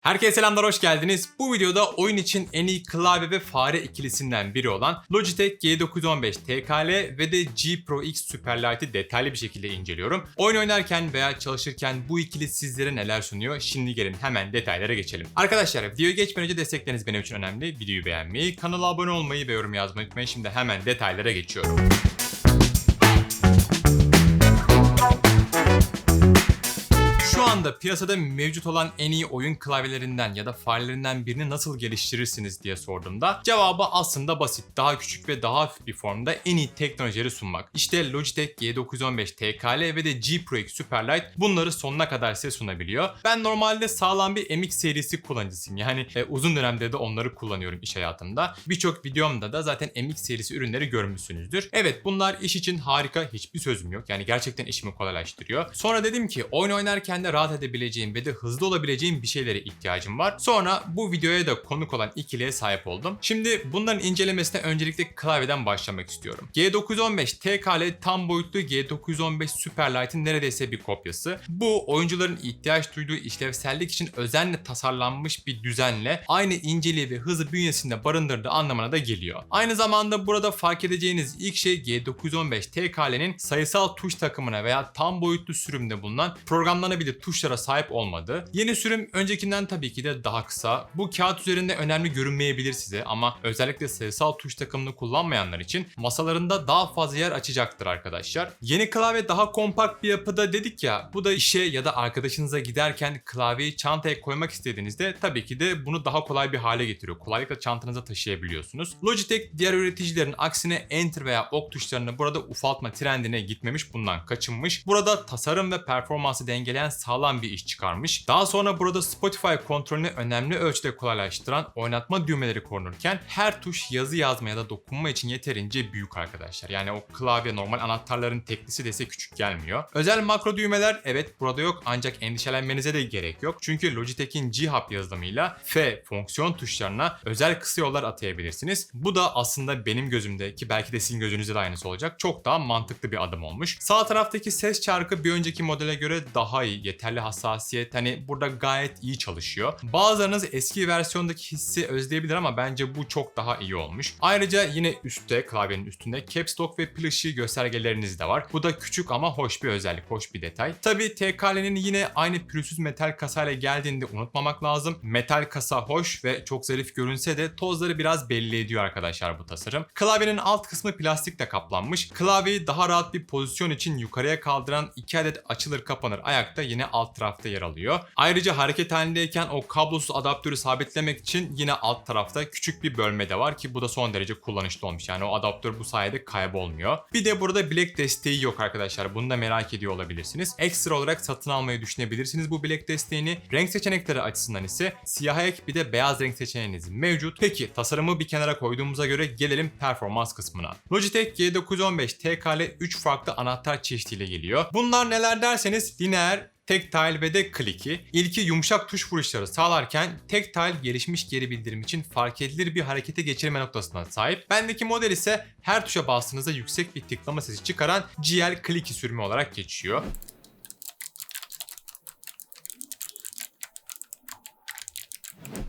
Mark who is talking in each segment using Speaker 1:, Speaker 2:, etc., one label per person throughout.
Speaker 1: Herkese selamlar, hoş geldiniz. Bu videoda oyun için en iyi klavye ve fare ikilisinden biri olan Logitech G915 TKL ve de G Pro X Superlight'i detaylı bir şekilde inceliyorum. Oyun oynarken veya çalışırken bu ikili sizlere neler sunuyor? Şimdi gelin hemen detaylara geçelim. Arkadaşlar videoya geçmeden önce destekleriniz benim için önemli. Videoyu beğenmeyi, kanala abone olmayı ve yorum yazmayı unutmayın. Şimdi hemen detaylara geçiyorum. Anda piyasada mevcut olan en iyi oyun klavyelerinden ya da farelerinden birini nasıl geliştirirsiniz diye sorduğumda cevabı aslında basit. Daha küçük ve daha hafif bir formda en iyi teknolojileri sunmak. İşte Logitech G915 TKL ve de G Pro X Superlight bunları sonuna kadar size sunabiliyor. Ben normalde sağlam bir MX serisi kullanıcısıyım. Yani e, uzun dönemde de onları kullanıyorum iş hayatımda. Birçok videomda da zaten MX serisi ürünleri görmüşsünüzdür. Evet bunlar iş için harika hiçbir sözüm yok. Yani gerçekten işimi kolaylaştırıyor. Sonra dedim ki oyun oynarken de rahat edebileceğim ve de hızlı olabileceğim bir şeylere ihtiyacım var. Sonra bu videoya da konuk olan ikiliye sahip oldum. Şimdi bunların incelemesine öncelikle klavyeden başlamak istiyorum. G915 TKL tam boyutlu G915 Superlight'in neredeyse bir kopyası. Bu oyuncuların ihtiyaç duyduğu işlevsellik için özenle tasarlanmış bir düzenle aynı inceliği ve hızı bünyesinde barındırdığı anlamına da geliyor. Aynı zamanda burada fark edeceğiniz ilk şey G915 TKL'nin sayısal tuş takımına veya tam boyutlu sürümde bulunan programlanabilir tuşlara sahip olmadığı. Yeni sürüm öncekinden tabii ki de daha kısa. Bu kağıt üzerinde önemli görünmeyebilir size ama özellikle sayısal tuş takımını kullanmayanlar için masalarında daha fazla yer açacaktır arkadaşlar. Yeni klavye daha kompakt bir yapıda dedik ya bu da işe ya da arkadaşınıza giderken klavyeyi çantaya koymak istediğinizde tabii ki de bunu daha kolay bir hale getiriyor. Kolaylıkla çantanıza taşıyabiliyorsunuz. Logitech diğer üreticilerin aksine Enter veya Ok tuşlarını burada ufaltma trendine gitmemiş bundan kaçınmış. Burada tasarım ve performansı dengeleyen sağlam bir iş çıkarmış. Daha sonra burada Spotify kontrolünü önemli ölçüde kolaylaştıran oynatma düğmeleri korunurken her tuş yazı yazma ya da dokunma için yeterince büyük arkadaşlar. Yani o klavye normal anahtarların teklisi dese küçük gelmiyor. Özel makro düğmeler evet burada yok ancak endişelenmenize de gerek yok. Çünkü Logitech'in G-Hub yazılımıyla F fonksiyon tuşlarına özel kısa yollar atayabilirsiniz. Bu da aslında benim gözümde ki belki de sizin gözünüzde de aynısı olacak çok daha mantıklı bir adım olmuş. Sağ taraftaki ses çarkı bir önceki modele göre daha iyi. Yeterli hassasiyet hani burada gayet iyi çalışıyor. Bazılarınız eski versiyondaki hissi özleyebilir ama bence bu çok daha iyi olmuş. Ayrıca yine üstte klavyenin üstünde Caps Lock ve pil ışığı göstergeleriniz de var. Bu da küçük ama hoş bir özellik, hoş bir detay. Tabi TKL'nin yine aynı pürüzsüz metal kasayla geldiğinde unutmamak lazım. Metal kasa hoş ve çok zarif görünse de tozları biraz belli ediyor arkadaşlar bu tasarım. Klavyenin alt kısmı plastikle kaplanmış. Klavyeyi daha rahat bir pozisyon için yukarıya kaldıran iki adet açılır kapanır ayakta yine alt tarafta yer alıyor. Ayrıca hareket halindeyken o kablosuz adaptörü sabitlemek için yine alt tarafta küçük bir bölme de var ki bu da son derece kullanışlı olmuş. Yani o adaptör bu sayede kaybolmuyor. Bir de burada bilek desteği yok arkadaşlar. Bunu da merak ediyor olabilirsiniz. Ekstra olarak satın almayı düşünebilirsiniz bu bilek desteğini. Renk seçenekleri açısından ise siyah ek bir de beyaz renk seçeneğiniz mevcut. Peki tasarımı bir kenara koyduğumuza göre gelelim performans kısmına. Logitech G915 TKL 3 farklı anahtar çeşidiyle geliyor. Bunlar neler derseniz lineer, Tactile ve de Click'i. İlki yumuşak tuş vuruşları sağlarken Tactile gelişmiş geri bildirim için fark edilir bir harekete geçirme noktasına sahip. Bendeki model ise her tuşa bastığınızda yüksek bir tıklama sesi çıkaran GL Clicky sürümü olarak geçiyor.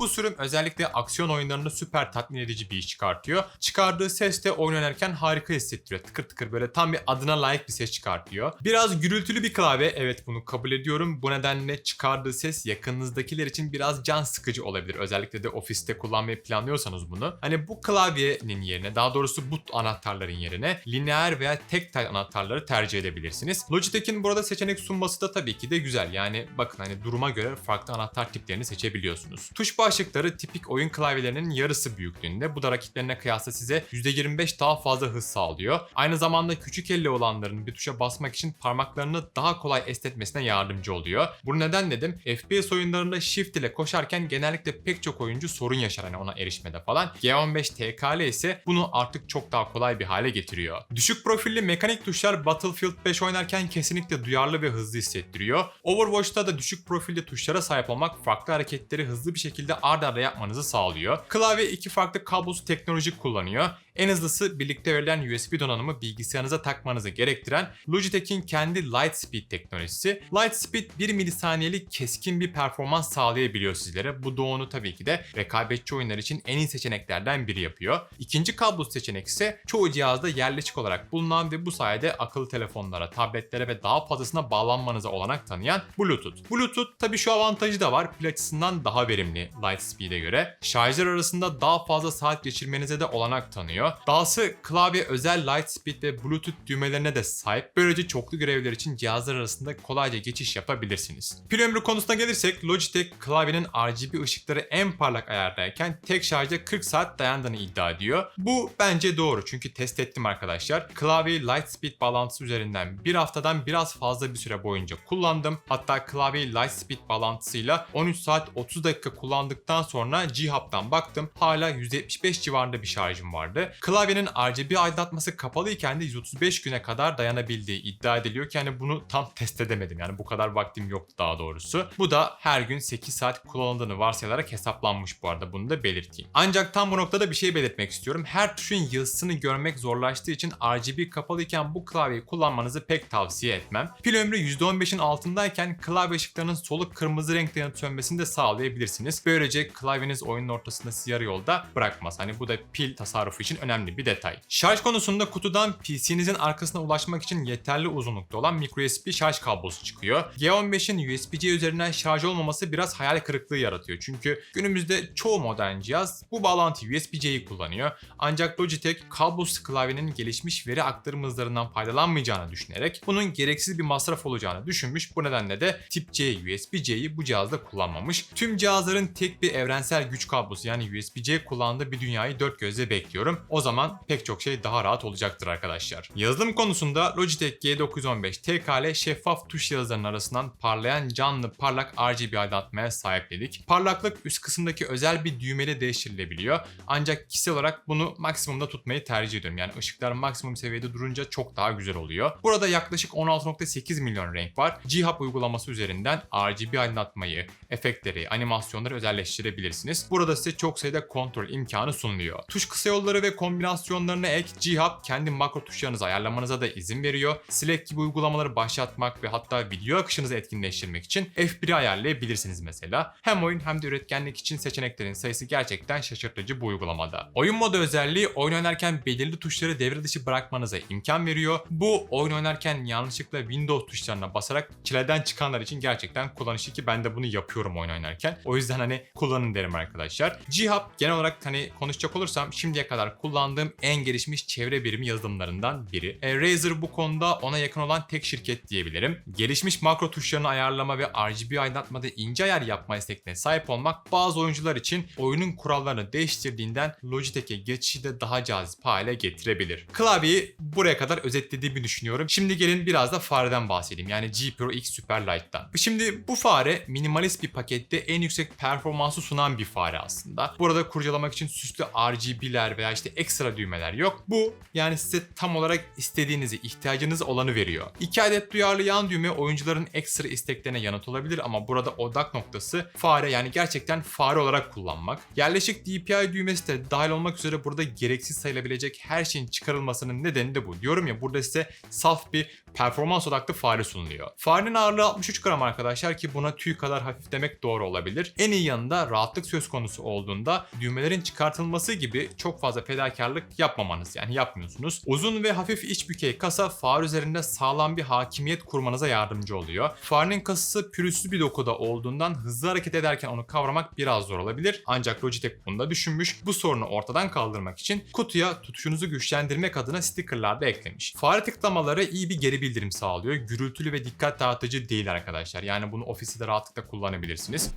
Speaker 1: Bu sürüm özellikle aksiyon oyunlarında süper tatmin edici bir iş çıkartıyor. Çıkardığı ses de oyun oynarken harika hissettiriyor. Tıkır tıkır böyle tam bir adına layık bir ses çıkartıyor. Biraz gürültülü bir klavye evet bunu kabul ediyorum. Bu nedenle çıkardığı ses yakınınızdakiler için biraz can sıkıcı olabilir. Özellikle de ofiste kullanmayı planlıyorsanız bunu. Hani bu klavyenin yerine daha doğrusu bu anahtarların yerine lineer veya tactile anahtarları tercih edebilirsiniz. Logitech'in burada seçenek sunması da tabii ki de güzel. Yani bakın hani duruma göre farklı anahtar tiplerini seçebiliyorsunuz. Tuş başlıkları tipik oyun klavyelerinin yarısı büyüklüğünde. Bu da rakiplerine kıyasla size %25 daha fazla hız sağlıyor. Aynı zamanda küçük elle olanların bir tuşa basmak için parmaklarını daha kolay esnetmesine yardımcı oluyor. Bunu neden dedim? FPS oyunlarında shift ile koşarken genellikle pek çok oyuncu sorun yaşar hani ona erişmede falan. G15 TKL ise bunu artık çok daha kolay bir hale getiriyor. Düşük profilli mekanik tuşlar Battlefield 5 oynarken kesinlikle duyarlı ve hızlı hissettiriyor. Overwatch'ta da düşük profilli tuşlara sahip olmak farklı hareketleri hızlı bir şekilde ard arda yapmanızı sağlıyor. Klavye iki farklı kablosuz teknoloji kullanıyor. En hızlısı birlikte verilen USB donanımı bilgisayarınıza takmanızı gerektiren Logitech'in kendi Lightspeed teknolojisi. Lightspeed 1 milisaniyelik keskin bir performans sağlayabiliyor sizlere. Bu doğunu tabii ki de rekabetçi oyunlar için en iyi seçeneklerden biri yapıyor. İkinci kablosuz seçenek ise çoğu cihazda yerleşik olarak bulunan ve bu sayede akıllı telefonlara, tabletlere ve daha fazlasına bağlanmanıza olanak tanıyan Bluetooth. Bluetooth tabii şu avantajı da var. Pil açısından daha verimli Lightspeed'e göre. Şarjlar arasında daha fazla saat geçirmenize de olanak tanıyor. Dahası klavye özel Lightspeed ve Bluetooth düğmelerine de sahip. Böylece çoklu görevler için cihazlar arasında kolayca geçiş yapabilirsiniz. Pil ömrü konusuna gelirsek Logitech klavyenin RGB ışıkları en parlak ayardayken tek şarjda 40 saat dayandığını iddia ediyor. Bu bence doğru çünkü test ettim arkadaşlar. Klavyeyi Lightspeed bağlantısı üzerinden bir haftadan biraz fazla bir süre boyunca kullandım. Hatta klavyeyi Lightspeed bağlantısıyla 13 saat 30 dakika kullandıktan sonra G-Hub'dan baktım. Hala 175 civarında bir şarjım vardı. Klavyenin RGB aydınlatması kapalıyken de 135 güne kadar dayanabildiği iddia ediliyor ki yani bunu tam test edemedim. Yani bu kadar vaktim yoktu daha doğrusu. Bu da her gün 8 saat kullanıldığını varsayarak hesaplanmış bu arada bunu da belirteyim. Ancak tam bu noktada bir şey belirtmek istiyorum. Her tuşun yazısını görmek zorlaştığı için RGB kapalıyken bu klavyeyi kullanmanızı pek tavsiye etmem. Pil ömrü %15'in altındayken klavye ışıklarının soluk kırmızı renkte yanıp sönmesini de sağlayabilirsiniz. Böylece klavyeniz oyunun ortasında sizi yarı yolda bırakmaz. Hani bu da pil tasarrufu için önemli bir detay. Şarj konusunda kutudan PC'nizin arkasına ulaşmak için yeterli uzunlukta olan microUSB şarj kablosu çıkıyor. G15'in USB-C üzerinden şarj olmaması biraz hayal kırıklığı yaratıyor. Çünkü günümüzde çoğu modern cihaz bu bağlantı USB-C'yi kullanıyor. Ancak Logitech kablosuz klavyenin gelişmiş veri aktarım hızlarından faydalanmayacağını düşünerek bunun gereksiz bir masraf olacağını düşünmüş. Bu nedenle de tip C USB-C'yi bu cihazda kullanmamış. Tüm cihazların tek bir evrensel güç kablosu yani USB-C kullandığı bir dünyayı dört gözle bekliyorum. O zaman pek çok şey daha rahat olacaktır arkadaşlar. Yazılım konusunda Logitech G915 TKL şeffaf tuş yazılarının arasından parlayan canlı parlak RGB aydınlatmaya sahip dedik. Parlaklık üst kısımdaki özel bir düğmeyle değiştirilebiliyor. Ancak kişisel olarak bunu maksimumda tutmayı tercih ediyorum. Yani ışıklar maksimum seviyede durunca çok daha güzel oluyor. Burada yaklaşık 16.8 milyon renk var. G-Hub uygulaması üzerinden RGB aydınlatmayı, efektleri, animasyonları özelleştirebilirsiniz. Burada size çok sayıda kontrol imkanı sunuluyor. Tuş kısa yolları ve kombinasyonlarına ek G-Hub kendi makro tuşlarınızı ayarlamanıza da izin veriyor. Slack gibi uygulamaları başlatmak ve hatta video akışınızı etkinleştirmek için F1'i ayarlayabilirsiniz mesela. Hem oyun hem de üretkenlik için seçeneklerin sayısı gerçekten şaşırtıcı bu uygulamada. Oyun modu özelliği oyun oynarken belirli tuşları devre dışı bırakmanıza imkan veriyor. Bu oyun oynarken yanlışlıkla Windows tuşlarına basarak çileden çıkanlar için gerçekten kullanışlı ki ben de bunu yapıyorum oyun oynarken. O yüzden hani kullanın derim arkadaşlar. G-Hub genel olarak hani konuşacak olursam şimdiye kadar kullandığım en gelişmiş çevre birimi yazılımlarından biri. E, Razer bu konuda ona yakın olan tek şirket diyebilirim. Gelişmiş makro tuşlarını ayarlama ve RGB aydınlatmada ince ayar yapma istekine sahip olmak bazı oyuncular için oyunun kurallarını değiştirdiğinden Logitech'e geçişi de daha cazip hale getirebilir. Klavyeyi buraya kadar özetlediğimi düşünüyorum. Şimdi gelin biraz da fareden bahsedeyim. Yani G Pro X Superlight'tan. Şimdi bu fare minimalist bir pakette en yüksek performansı sunan bir fare aslında. Burada kurcalamak için süslü RGB'ler veya işte ekstra düğmeler yok. Bu yani size tam olarak istediğinizi, ihtiyacınız olanı veriyor. İki adet duyarlı yan düğme oyuncuların ekstra isteklerine yanıt olabilir ama burada odak noktası fare yani gerçekten fare olarak kullanmak. Yerleşik DPI düğmesi de dahil olmak üzere burada gereksiz sayılabilecek her şeyin çıkarılmasının nedeni de bu. Diyorum ya burada size saf bir performans odaklı fare sunuluyor. Farenin ağırlığı 63 gram arkadaşlar ki buna tüy kadar hafif demek doğru olabilir. En iyi yanında rahatlık söz konusu olduğunda düğmelerin çıkartılması gibi çok fazla fedakarlık yapmamanız yani yapmıyorsunuz. Uzun ve hafif iç bükey kasa fare üzerinde sağlam bir hakimiyet kurmanıza yardımcı oluyor. Farenin kasası pürüzsüz bir dokuda olduğundan hızlı hareket ederken onu kavramak biraz zor olabilir. Ancak Logitech bunu da düşünmüş. Bu sorunu ortadan kaldırmak için kutuya tutuşunuzu güçlendirmek adına stickerlar da eklemiş. Fare tıklamaları iyi bir geri bildirim sağlıyor. Gürültülü ve dikkat dağıtıcı değil arkadaşlar. Yani bunu ofiste rahatlıkla kullanabilirsiniz.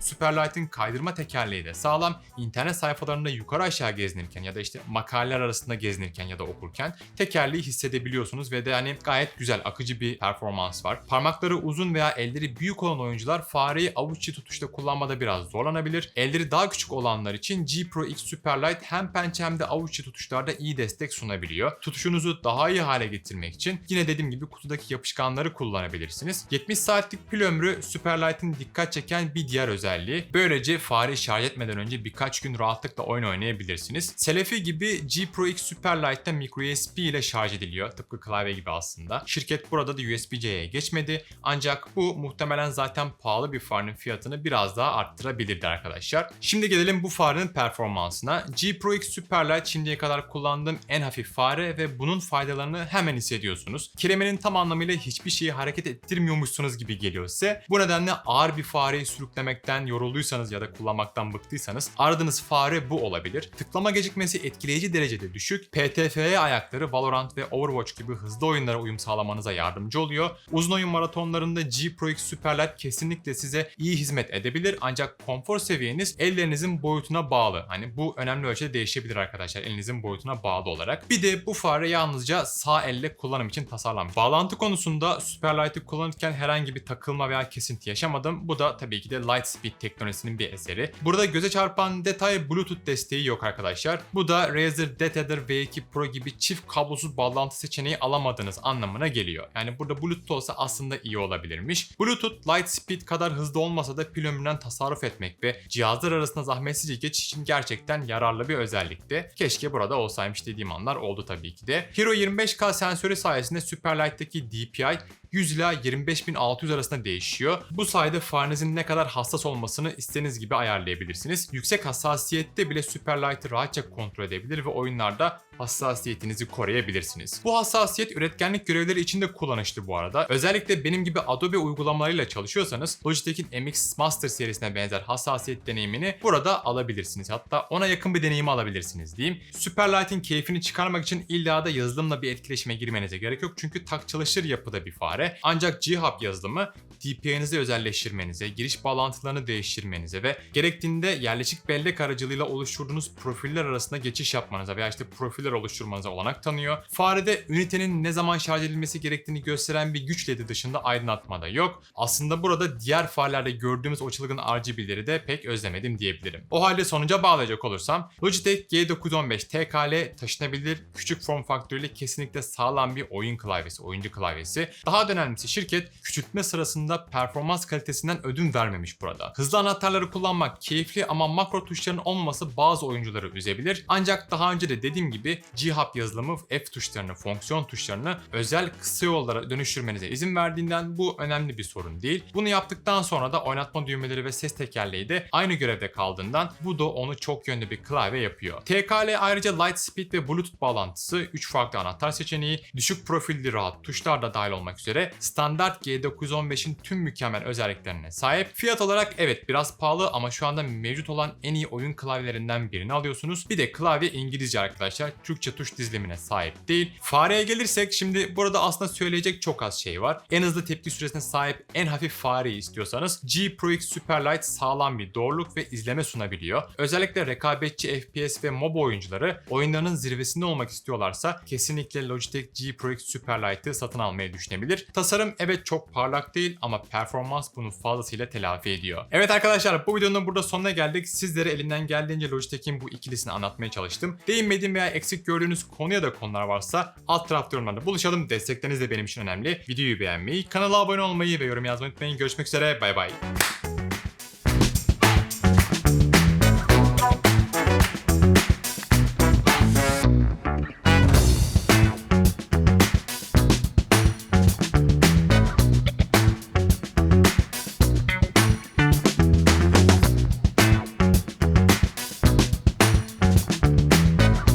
Speaker 1: Superlight'ın kaydırma tekerleği de sağlam. İnternet sayfalarında yukarı aşağı gezinirken ya da işte makaleler arasında gezinirken ya da okurken tekerleği hissedebiliyorsunuz ve de hani gayet güzel akıcı bir performans var. Parmakları uzun veya elleri büyük olan oyuncular fareyi avuç içi tutuşta kullanmada biraz zorlanabilir. Elleri daha küçük olanlar için G Pro X Superlight hem pençe hem de avuç içi tutuşlarda iyi destek sunabiliyor. Tutuşunuzu daha iyi hale getirmek için yine dediğim gibi kutudaki yapışkanları kullanabilirsiniz. 70 saatlik pil ömrü Superlight'ın dikkat çeken bir diğer özelliği. Böylece fareyi şarj etmeden önce birkaç gün rahatlıkla oyun oynayabilirsiniz. Selefi gibi G Pro X Superlight'ta micro USB ile şarj ediliyor. Tıpkı klavye gibi aslında. Şirket burada da USB-C'ye geçmedi. Ancak bu muhtemelen zaten pahalı bir farenin fiyatını biraz daha arttırabilirdi arkadaşlar. Şimdi gelelim bu farenin performansına. G Pro X Superlight şimdiye kadar kullandığım en hafif fare ve bunun faydalarını hemen hissediyorsunuz. Kelimenin tam anlamıyla hiçbir şeyi hareket ettirmiyormuşsunuz gibi geliyor size. Bu nedenle ağır bir fareyi sürüklemekten yorulduysanız ya da kullanmaktan bıktıysanız aradığınız fare bu olabilir. Tıklama gecikmesi etkileyici derecede düşük. PTFE ayakları Valorant ve Overwatch gibi hızlı oyunlara uyum sağlamanıza yardımcı oluyor. Uzun oyun maratonlarında G Pro X Superlight kesinlikle size iyi hizmet edebilir ancak konfor seviyeniz ellerinizin boyutuna bağlı. Hani bu önemli ölçüde değişebilir arkadaşlar elinizin boyutuna bağlı olarak. Bir de bu fare yalnızca sağ elle kullanım için tasarlanmış. Bağlantı konusunda Superlight'ı kullanırken herhangi bir takılma veya kesinti yaşamadım. Bu da tabii ki de Lightspeed teknolojisinin bir eseri. Burada göze çarpan detay Bluetooth desteği yok arkadaşlar. Bu da Razer DTEDR V2 Pro gibi çift kablosuz bağlantı seçeneği alamadığınız anlamına geliyor. Yani burada Bluetooth olsa aslında iyi olabilirmiş. Bluetooth Lightspeed kadar hızlı olmasa da pil ömründen tasarruf etmek ve cihazlar arasında zahmetsizce geçiş için gerçekten yararlı bir özellikti. Keşke burada olsaymış dediğim anlar oldu tabii ki de. Hero 25K sensörü sayesinde Superlight'taki DPI 100 ila 25600 arasında değişiyor. Bu sayede farenizin ne kadar hassas olmasını istediğiniz gibi ayarlayabilirsiniz. Yüksek hassasiyette bile Superlight'ı rahatça kontrol edebilir ve oyunlarda hassasiyetinizi koruyabilirsiniz. Bu hassasiyet üretkenlik görevleri için de kullanışlı bu arada. Özellikle benim gibi Adobe uygulamalarıyla çalışıyorsanız Logitech'in MX Master serisine benzer hassasiyet deneyimini burada alabilirsiniz. Hatta ona yakın bir deneyimi alabilirsiniz diyeyim. Superlight'in keyfini çıkarmak için illa da yazılımla bir etkileşime girmenize gerek yok. Çünkü tak çalışır yapıda bir fare. Ancak G-Hub yazılımı DPI'nizi özelleştirmenize, giriş bağlantılarını değiştirmenize ve gerektiğinde yerleşik bellek aracılığıyla oluşturduğunuz profiller arasında geçiş yapmanıza veya işte profiller oluşturmanıza olanak tanıyor. Farede ünitenin ne zaman şarj edilmesi gerektiğini gösteren bir güç ledi dışında aydınlatma da yok. Aslında burada diğer farelerde gördüğümüz o çılgın RGB'leri de pek özlemedim diyebilirim. O halde sonuca bağlayacak olursam Logitech G915 TKL taşınabilir, küçük form faktörüyle kesinlikle sağlam bir oyun klavyesi, oyuncu klavyesi. Daha da önemlisi şirket küçültme sırasında performans kalitesinden ödün vermemiş burada. Hızlı anahtarları kullanmak keyifli ama makro tuşların olmaması bazı oyuncuları üzebilir. Ancak daha önce de dediğim gibi G-Hub yazılımı F tuşlarını, fonksiyon tuşlarını özel kısa yollara dönüştürmenize izin verdiğinden bu önemli bir sorun değil. Bunu yaptıktan sonra da oynatma düğmeleri ve ses tekerleği de aynı görevde kaldığından bu da onu çok yönlü bir klavye yapıyor. TKL ayrıca Lightspeed ve Bluetooth bağlantısı, 3 farklı anahtar seçeneği, düşük profilli rahat tuşlar da dahil olmak üzere standart G915'in tüm mükemmel özelliklerine sahip. Fiyat olarak evet biraz pahalı ama şu anda mevcut olan en iyi oyun klavyelerinden birini alıyorsunuz. Bir de klavye İngilizce arkadaşlar. Türkçe tuş dizilimine sahip değil. Fareye gelirsek şimdi burada aslında söyleyecek çok az şey var. En hızlı tepki süresine sahip en hafif fareyi istiyorsanız G Pro X Superlight sağlam bir doğruluk ve izleme sunabiliyor. Özellikle rekabetçi FPS ve MOBA oyuncuları oyunlarının zirvesinde olmak istiyorlarsa kesinlikle Logitech G Pro X Superlight'ı satın almayı düşünebilir. Tasarım evet çok parlak değil ama performans bunu fazlasıyla telafi ediyor. Evet arkadaşlar bu videonun burada sonuna geldik. Sizlere elimden geldiğince Logitech'in bu ikilisini anlatmaya çalıştım. Değinmediğim veya eksik gördüğünüz konuya da konular varsa alt tarafta yorumlarda buluşalım. Destekleriniz de benim için önemli. Videoyu beğenmeyi, kanala abone olmayı ve yorum yazmayı unutmayın. Görüşmek üzere bay bay.